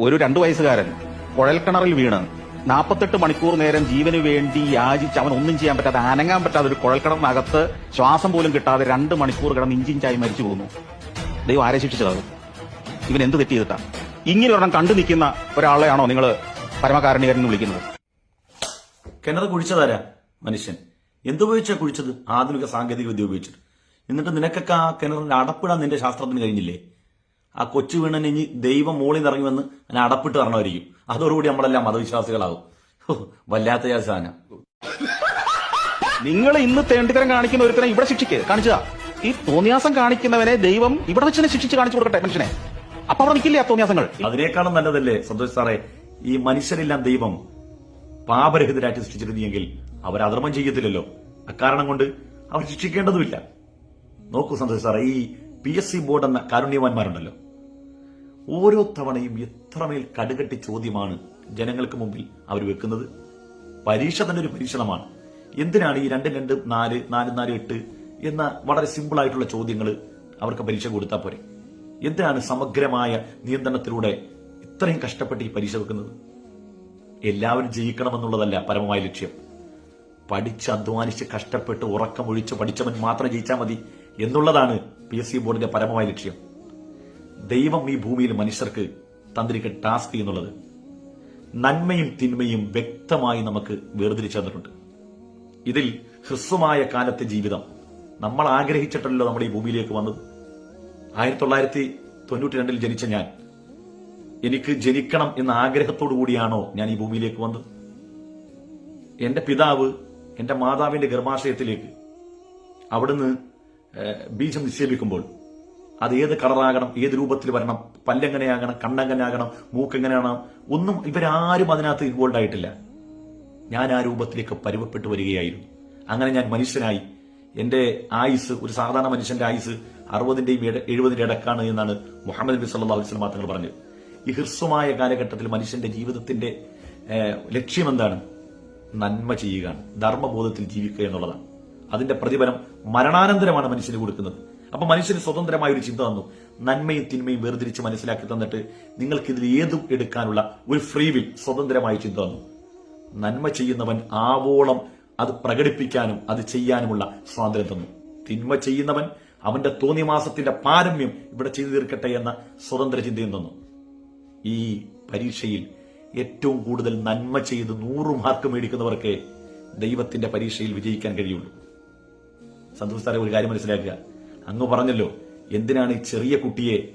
ഒരു രണ്ടു വയസ്സുകാരൻ കുഴൽക്കിണറിൽ വീണ് നാൽപ്പത്തെട്ട് മണിക്കൂർ നേരം ജീവന് വേണ്ടി യാചിച്ച് അവൻ ഒന്നും ചെയ്യാൻ പറ്റാതെ അനങ്ങാൻ പറ്റാതെ ഒരു കുഴൽക്കിണറിനകത്ത് ശ്വാസം പോലും കിട്ടാതെ രണ്ട് മണിക്കൂർ കിടന്ന് ഇഞ്ചിഞ്ചായി മരിച്ചു പോകുന്നു. ദൈവം ആരെ ശിക്ഷിച്ചത് ഇവൻ എന്ത് തെറ്റ് ചെയ്തിട്ടാ? ഇങ്ങനെ ഒരെണ്ണം കണ്ടു നിൽക്കുന്ന ഒരാളെയാണോ നിങ്ങൾ പരമകാരണികരൻ എന്ന് വിളിക്കുന്നത്? കിണർ കുഴിച്ചതാരാ മനുഷ്യൻ? എന്തുപയോഗിച്ചാ കുഴിച്ചത്? ആധുനിക സാങ്കേതിക വിദ്യ ഉപയോഗിച്ചിട്ട്. എന്നിട്ട് നിനക്കൊക്കെ ആ കിണറിന്റെ അടപ്പിടാൻ നിന്റെ ശാസ്ത്രത്തിന് കഴിഞ്ഞില്ലേ? ആ കൊച്ചു വീണന് ഇനി ദൈവം മോളിൽ നിന്ന് ഇറങ്ങി വന്ന് അതിനെ അടപ്പിട്ട് പറഞ്ഞവരിക്കും അതോടുകൂടി നമ്മളെല്ലാം മതവിശ്വാസികളാകും. വല്ലാത്ത ഞാൻ സാധനം. നിങ്ങൾ ഇന്ന് തേണ്ടിത്തരം കാണിക്കുന്ന ഒരുത്തനെ ഇവിടെ ശിക്ഷിക്ക്. കാണിച്ചതാ. ഈ തോന്നിയാസം കാണിക്കുന്നവനെ ദൈവം ഇവിടെ വെച്ച് തന്നെ ശിക്ഷിച്ച് കാണിച്ചു കൊടുക്കട്ടെ മനുഷ്യനെ. അപ്പൊ അവിടെ നിൽക്കില്ലേ ആ തോന്നിയാസങ്ങൾ? അതിനേക്കാളും നല്ലതല്ലേ സന്തോഷ് സാറേ ഈ മനുഷ്യരെല്ലാം ദൈവം പാപരഹിതരായിട്ട് സൃഷ്ടിച്ചിരുന്നെങ്കിൽ അവർ അധർമ്മം ചെയ്യത്തില്ലല്ലോ. അക്കാരണം കൊണ്ട് അവർ ശിക്ഷിക്കേണ്ടതുമില്ല. നോക്കൂ സന്തോഷ് സാറേ ഈ പി എസ് സി ബോർഡ് എന്ന കാരുണ്യവാന്മാരുണ്ടല്ലോ. ഓരോ തവണയും എത്രമേൽ കടുകട്ടി ചോദ്യമാണ് ജനങ്ങൾക്ക് മുമ്പിൽ അവർ വെക്കുന്നത്? പരീക്ഷ തന്നെ ഒരു പരീക്ഷണമാണ്. എന്തിനാണ് ഈ രണ്ടും രണ്ട് നാല് നാല് നാല് എട്ട് എന്ന വളരെ സിമ്പിൾ ആയിട്ടുള്ള ചോദ്യങ്ങൾ അവർക്ക് പരീക്ഷ കൊടുത്താൽ പോരെ? എന്തിനാണ് സമഗ്രമായ നിയന്ത്രണത്തിലൂടെ ഇത്രയും കഷ്ടപ്പെട്ട് ഈ പരീക്ഷ വെക്കുന്നത്? എല്ലാവരും ജയിക്കണമെന്നുള്ളതല്ല പരമമായ ലക്ഷ്യം. പഠിച്ച് അധ്വാനിച്ച് കഷ്ടപ്പെട്ട് ഉറക്കമൊഴിച്ച് പഠിച്ചവൻ മാത്രം ജയിച്ചാൽ മതി എന്നുള്ളതാണ് പി എസ് സി ബോർഡിന്റെ പരമമായ ലക്ഷ്യം. ദൈവം ഈ ഭൂമിയിൽ മനുഷ്യർക്ക് തന്നിരിക്കുന്ന ടാസ്ക് എന്നുള്ളത് നന്മയും തിന്മയും വ്യക്തമായി നമുക്ക് വേർതിരിച്ചു തന്നിട്ടുണ്ട്. ഇതിൽ ഹ്രസ്വമായ കാലത്തെ ജീവിതം നമ്മൾ ആഗ്രഹിച്ചിട്ടല്ലോ നമ്മുടെ ഈ ഭൂമിയിലേക്ക് വന്നത്. ആയിരത്തി തൊള്ളായിരത്തി തൊണ്ണൂറ്റി രണ്ടിൽ ജനിച്ച ഞാൻ എനിക്ക് ജനിക്കണം എന്ന ആഗ്രഹത്തോടു കൂടിയാണോ ഞാൻ ഈ ഭൂമിയിലേക്ക് വന്നത്? എന്റെ പിതാവ് എന്റെ മാതാവിന്റെ ഗർഭാശയത്തിലേക്ക് അവിടുന്ന് ബീജം നിക്ഷേപിക്കുമ്പോൾ അത് ഏത് കളറാകണം ഏത് രൂപത്തിൽ വരണം പല്ലെങ്ങനെയാകണം കണ്ണെങ്ങനെയാകണം മൂക്കെങ്ങനെയാണ് ഒന്നും ഇവരാരും അതിനകത്ത് ഇൻവോൾവ് ആയിട്ടില്ല. ഞാൻ ആ രൂപത്തിലേക്ക് പരുവപ്പെട്ടു വരികയായിരുന്നു. അങ്ങനെ ഞാൻ മനുഷ്യനായി. എന്റെ ആയുസ് ഒരു സാധാരണ മനുഷ്യന്റെ ആയുസ് അറുപതിന്റെയും എഴുപതിന്റെ ഇടക്കാണ് എന്നാണ് മുഹമ്മദ് നബി സല്ലാ അലൈഹി മാത്രങ്ങൾ പറഞ്ഞത്. ഈ ഹ്രസ്വമായ കാലഘട്ടത്തിൽ മനുഷ്യന്റെ ജീവിതത്തിന്റെ ലക്ഷ്യം എന്താണ് നന്മ ചെയ്യുകയാണ് ധർമ്മബോധത്തിൽ ജീവിക്കുക എന്നുള്ളതാണ്. അതിന്റെ പ്രതിഫലം മരണാനന്തരമാണ് മനുഷ്യന് കൊടുക്കുന്നത്. അപ്പൊ മനുഷ്യന് സ്വതന്ത്രമായ ഒരു ചിന്ത തന്നു നന്മയും തിന്മയും വേർതിരിച്ച് മനസ്സിലാക്കി തന്നിട്ട് നിങ്ങൾക്ക് ഇതിൽ ഏതും എടുക്കാനുള്ള ഒരു ഫ്രീ വിൽ സ്വതന്ത്രമായ ചിന്ത തന്നു നന്മ ചെയ്യുന്നവൻ ആവോളം അത് പ്രകടിപ്പിക്കാനും അത് ചെയ്യാനുമുള്ള സ്വാതന്ത്ര്യം തന്നു. തിന്മ ചെയ്യുന്നവൻ അവന്റെ തോന്നിമാസത്തിന്റെ പാരമ്യം ഇവിടെ ചെയ്തു തീർക്കട്ടെ എന്ന സ്വതന്ത്ര ചിന്തയും തന്നു. ഈ പരീക്ഷയിൽ ഏറ്റവും കൂടുതൽ നന്മ ചെയ്ത് നൂറ് മാർക്ക് മേടിക്കുന്നവർക്ക് ദൈവത്തിന്റെ പരീക്ഷയിൽ വിജയിക്കാൻ കഴിയുള്ളൂ. സന്തോഷ് ഒരു കാര്യം മനസ്സിലാക്കുക. അങ്ങ് പറഞ്ഞല്ലോ എന്തിനാണ് ഈ ചെറിയ കുട്ടിയെ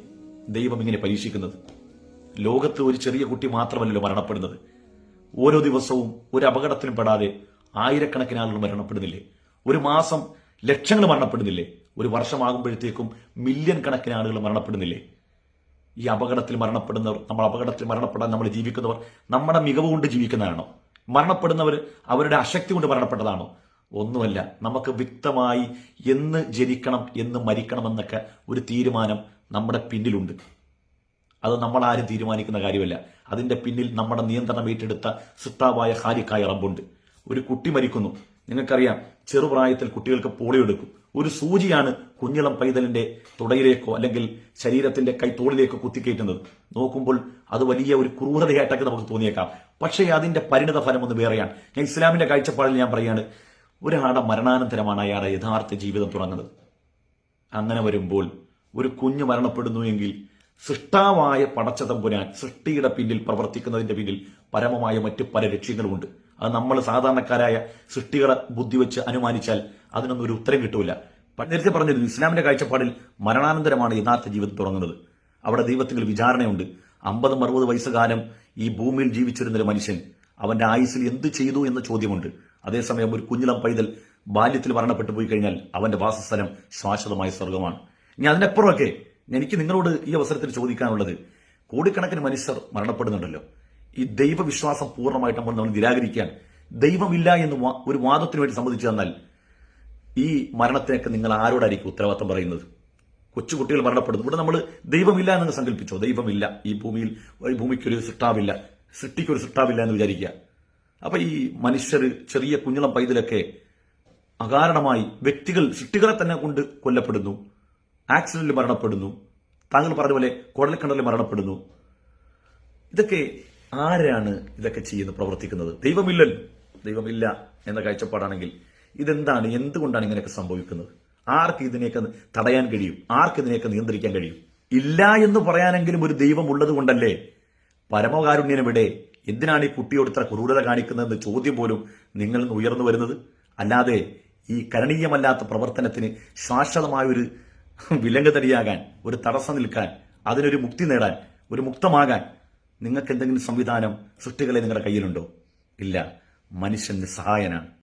ദൈവം ഇങ്ങനെ പരീക്ഷിക്കുന്നത്? ലോകത്ത് ഒരു ചെറിയ കുട്ടി മാത്രമല്ലല്ലോ മരണപ്പെടുന്നത്. ഓരോ ദിവസവും ഒരു അപകടത്തിലും പെടാതെ ആയിരക്കണക്കിന് ആളുകൾ മരണപ്പെടുന്നില്ലേ? ഒരു മാസം ലക്ഷങ്ങൾ മരണപ്പെടുന്നില്ലേ? ഒരു വർഷമാകുമ്പോഴത്തേക്കും മില്യൺ കണക്കിന് ആളുകൾ മരണപ്പെടുന്നില്ലേ? ഈ അപകടത്തിൽ മരണപ്പെടുന്നവർ നമ്മൾ അപകടത്തിൽ മരണപ്പെടാൻ നമ്മൾ ജീവിക്കുന്നവർ നമ്മുടെ മികവ് കൊണ്ട് ജീവിക്കുന്നതാണോ? മരണപ്പെടുന്നവർ അവരുടെ അശക്തി കൊണ്ട് മരണപ്പെട്ടതാണോ? ഒന്നുമല്ല. നമുക്ക് വ്യക്തമായി എന്ന് ജനിക്കണം എന്ന് മരിക്കണമെന്നൊക്കെ ഒരു തീരുമാനം നമ്മുടെ പിന്നിലുണ്ട്. അത് നമ്മൾ ആരും തീരുമാനിക്കുന്ന കാര്യമല്ല. അതിന്റെ പിന്നിൽ നമ്മുടെ നിയന്ത്രണം ഏറ്റെടുത്ത സിത്താവായ ഹാരിക്കായ റബ്ബുണ്ട്. ഒരു കുട്ടി മരിക്കുന്നു. നിങ്ങൾക്കറിയാം ചെറുപ്രായത്തിൽ കുട്ടികൾക്ക് പോളിയോ എടുക്കും. ഒരു സൂചിയാണ് കുഞ്ഞിളം പൈതലിന്റെ തുടയിലേക്കോ അല്ലെങ്കിൽ ശരീരത്തിന്റെ കൈത്തോളിലേക്കോ കുത്തിക്കയറ്റുന്നത്. നോക്കുമ്പോൾ അത് വലിയ ഒരു ക്രൂരതയായിട്ടൊക്കെ നമുക്ക് തോന്നിയേക്കാം. പക്ഷേ അതിന്റെ പരിണിത ഫലം ഒന്ന് വേറെയാണ്. ഞാൻ ഇസ്ലാമിന്റെ കാഴ്ചപ്പാടിൽ ഞാൻ പറയാണ് ഒരാളുടെ മരണാനന്തരമാണ് അയാളുടെ യഥാർത്ഥ ജീവിതം തുടങ്ങുന്നത്. അങ്ങനെ വരുമ്പോൾ ഒരു കുഞ്ഞ് മരണപ്പെടുന്നു എങ്കിൽ സൃഷ്ടാവായ പടച്ചതമ്പുരാൻ സൃഷ്ടിയുടെ പിന്നിൽ പ്രവർത്തിക്കുന്നതിന്റെ പിന്നിൽ പരമമായ മറ്റു പല ലക്ഷ്യങ്ങളുമുണ്ട് അത് നമ്മൾ സാധാരണക്കാരായ സൃഷ്ടികളെ ബുദ്ധി വെച്ച് അനുമാനിച്ചാൽ അതിനൊന്നും ഒരു ഉത്തരം കിട്ടൂല. നേരത്തെ പറഞ്ഞത് ഇസ്ലാമിന്റെ കാഴ്ചപ്പാടിൽ മരണാനന്തരമാണ് യഥാർത്ഥ ജീവിതം തുടങ്ങുന്നത്. അവിടെ ദൈവത്തിൽ വിചാരണയുണ്ട്. അമ്പതും അറുപത് വയസ്സുകാലം ഈ ഭൂമിയിൽ ജീവിച്ചിരുന്ന ഒരു മനുഷ്യൻ അവന്റെ ആയുസ്സിൽ എന്ത് ചെയ്തു എന്ന ചോദ്യമുണ്ട്. അതേസമയം ഒരു കുഞ്ഞിളം പൈതൽ ബാല്യത്തിൽ മരണപ്പെട്ടു പോയി കഴിഞ്ഞാൽ അവന്റെ വാസസ്ഥലം ശാശ്വതമായ സ്വർഗമാണ് ഇനി അതിനപ്പുറമൊക്കെ എനിക്ക് നിങ്ങളോട് ഈ അവസരത്തിൽ ചോദിക്കാനുള്ളത് കോടിക്കണക്കിന് മനുഷ്യർ മരണപ്പെടുന്നുണ്ടല്ലോ. ഈ ദൈവവിശ്വാസം പൂർണമായിട്ട് നമ്മൾ നമ്മൾ നിരാകരിക്കാൻ ദൈവമില്ല എന്ന് ഒരു വാദത്തിന് വേണ്ടി സംബന്ധിച്ചു തന്നാൽ ഈ മരണത്തിനൊക്കെ നിങ്ങൾ ആരോടായിരിക്കും ഉത്തരവാദിത്തം പറയുന്നത്? കൊച്ചുകുട്ടികൾ മരണപ്പെടുന്നു. ഇവിടെ നമ്മൾ ദൈവമില്ല എന്ന് സങ്കല്പിച്ചോ? ദൈവമില്ല. ഈ ഭൂമിയിൽ ഈ ഭൂമിക്കൊരു സൃഷ്ടാവില്ല. സൃഷ്ടിക്കൊരു സൃഷ്ടാവില്ല എന്ന് വിചാരിക്കുക. അപ്പൊ ഈ മനുഷ്യർ ചെറിയ കുഞ്ഞളം പൈതലൊക്കെ അകാരണമായി വ്യക്തികൾ സൃഷ്ടികളെ തന്നെ കൊണ്ട് കൊല്ലപ്പെടുന്നു. ആക്സിഡന്റിൽ മരണപ്പെടുന്നു. താങ്കൾ പറഞ്ഞ പോലെ കുഴൽക്കിണറിൽ മരണപ്പെടുന്നു. ഇതൊക്കെ ആരാണ് ഇതൊക്കെ ചെയ്യുന്നത് പ്രവർത്തിക്കുന്നത്? ദൈവമില്ലല്ലോ ദൈവമില്ല എന്ന കാഴ്ചപ്പാടാണെങ്കിൽ ഇതെന്താണ്? എന്തുകൊണ്ടാണ് ഇങ്ങനെയൊക്കെ സംഭവിക്കുന്നത്? ആർക്ക് ഇതിനെയൊക്കെ തടയാൻ കഴിയും? ആർക്ക് ഇതിനെയൊക്കെ നിയന്ത്രിക്കാൻ കഴിയും? ഇല്ല എന്ന് പറയാനെങ്കിലും ഒരു ദൈവം ഉള്ളത് കൊണ്ടല്ലേ പരമകാരുണ്യനെവിടെ എന്തിനാണ് ഈ കുട്ടിയോട് ഇത്ര ക്രൂരത കാണിക്കുന്നതെന്ന് ചോദ്യം പോലും നിങ്ങളിൽ നിന്ന് ഉയർന്നു വരുന്നത്? അല്ലാതെ ഈ കരണീയമല്ലാത്ത പ്രവർത്തനത്തിന് ശാശ്വതമായൊരു ഒരു വിലങ്ങതടിയാകാൻ ഒരു തടസ്സം നിൽക്കാൻ അതിനൊരു മുക്തി നേടാൻ ഒരു മുക്തമാകാൻ നിങ്ങൾക്ക് എന്തെങ്കിലും സംവിധാനം സൃഷ്ടികളെ നിങ്ങളുടെ കയ്യിലുണ്ടോ? ഇല്ല. മനുഷ്യൻ നിസ്സഹായനാണ്